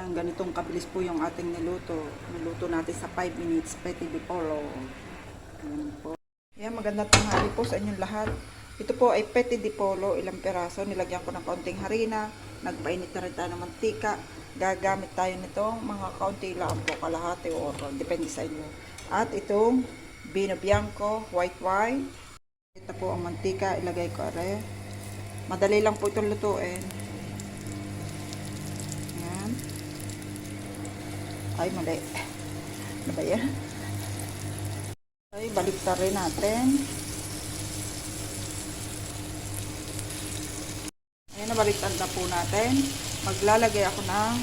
Ayan, ganitong kabilis po yung ating niluto. Niluto natin sa 5 minutes, peti di polo. Ayan po. Ayan, magandang tanghali po sa inyong lahat. Ito po ay peti di polo, ilang peraso. Nilagyan ko ng kaunting harina. Nagpainit na rin tayo ng mantika. Gagamit tayo nitong mga kaunti lang po, kalahati o depende sa inyo. At itong Vino Bianco, white wine. Ito po ang mantika, ilagay ko are. Madali lang po itong lutuin. Ayan. Ay, mali. Ano ba yan? Ay, baliktar rin natin. Ayan, nabaliktad na po natin. Maglalagay ako ng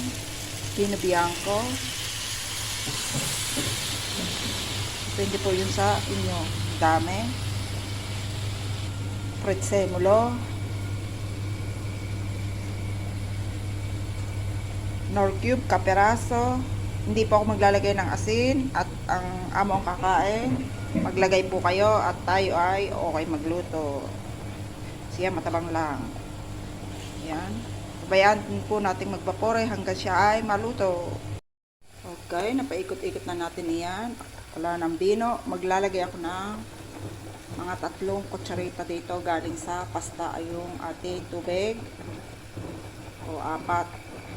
Pino Bianco. Depende po yun sa inyo. Dami. Prezzemolo. nor cube, kaperaso. Hindi po ako maglalagay ng asin at ang amo ang kakain. Maglagay po kayo at tayo ay okay magluto. Siya matabang lang. Yan. Babayaan po natin magvapore hanggang siya ay maluto. Okay, napaikot-ikot na natin iyan. Wala ng bino. Maglalagay ako ng mga tatlong kutsarita dito galing sa pasta ay yung ating tubig o apat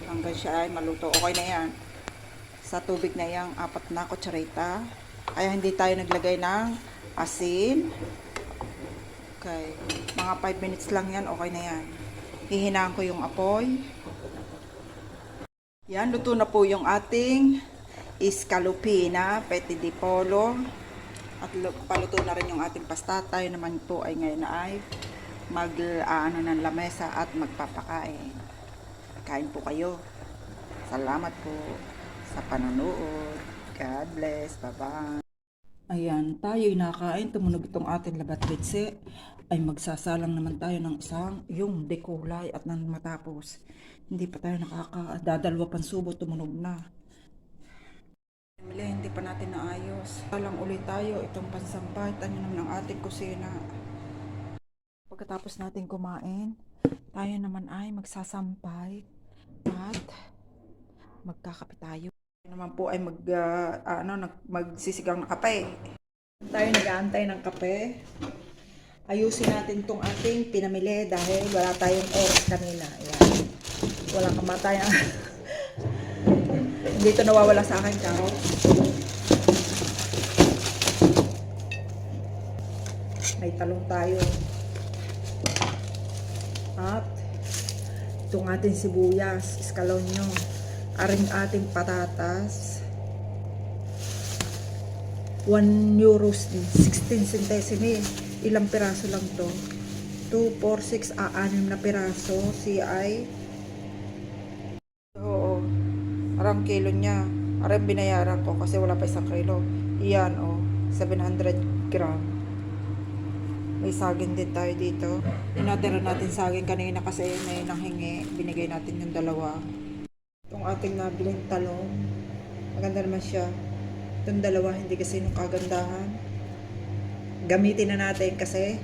hanggang siya ay maluto. Okay na yan. Sa tubig na yang apat na kutsarita. Kaya hindi tayo naglagay ng asin. Okay. Mga 5 minutes lang yan. Okay na yan. Hihinaan ko yung apoy. Yan, luto na po yung ating iskalupina, peti di polo. At lu- paluto na rin yung ating pasta. Tayo naman po ay ngayon ay mag aano ng lamesa at magpapakain. Kain po kayo. Salamat po sa panonood. God bless. Bye-bye. Ayan, tayo'y nakain. Tumunog itong ating labat bitse. Ay magsasalang naman tayo ng isang yung dekulay at nang matapos. Hindi pa tayo nakakadadalwa pang subo. Tumunog na. Emily, hindi pa natin naayos. Salang ulit tayo itong pansampay. Tanyo naman ang ating kusina. Pagkatapos natin kumain, tayo naman ay magsasampay at magkakape tayo. Naman po ay mag, ah, ano, nag, magsisigang na kape. Tayo nag-aantay ng kape. Ayusin natin tong ating pinamili dahil wala tayong oras kanina. Ayan. Walang kamatayan. Dito nawawala sa akin, Karo. May talong tayo. At itong ating sibuyas, escalonyo, aring ating patatas, 1 euros 16 centesimi. Ilang piraso lang to? 2, 4, 6, ah, 6 na piraso. Ay Oo. Arang kilo niya. Arang binayaran ko kasi wala pa isang kilo. Iyan, oh. 700 gram. May saging din tayo dito. Inatira natin saging kanina kasi may nanghingi. Binigay natin yung dalawa. Itong ating nabiling talong. Maganda naman siya. Itong dalawa, hindi kasi nung kagandahan. Gamitin na natin kasi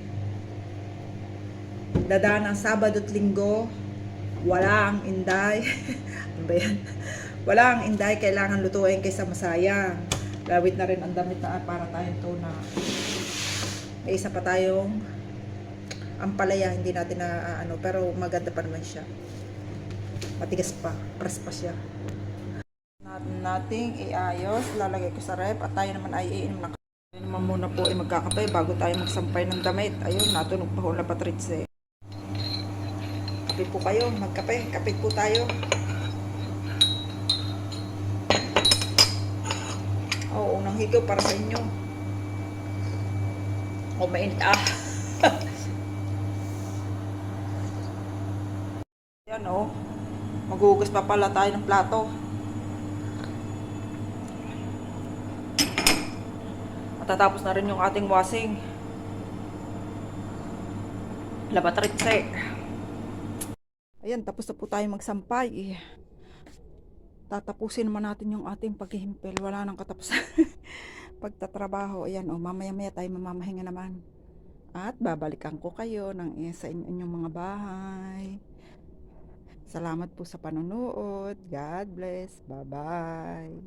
dadaan ng Sabado at Linggo. Wala ang inday. ano ba yan? Wala ang inday. Kailangan lutuin kaysa masayang. Lawit na rin ang damit na para tayong tuna. May isa pa tayong ampalaya, hindi natin na ah, ano, pero maganda pa naman siya. Matigas pa, pras pa siya. Natin nating iayos, lalagay ko sa rep at tayo naman ay iinom ng kape. Naman muna po ay magkakape bago tayo magsampay ng damit. Ayun, natunog pa ho na patritse. Kape po kayo, magkape, kape po tayo. Oo, unang higaw para sa inyo. O mainit ah. Yan oh. Maghugas pa pala tayo ng plato. Matatapos na rin yung ating washing. Labatritse. Ayan, tapos na po tayo magsampay. Tatapusin naman natin yung ating paghihimpel. Wala nang katapusan. Pagtatrabaho. Ayan, oh, mamaya-maya tayo mamamahinga naman. At babalikan ko kayo ng sa inyong mga bahay. Salamat po sa panonood. God bless. Bye-bye.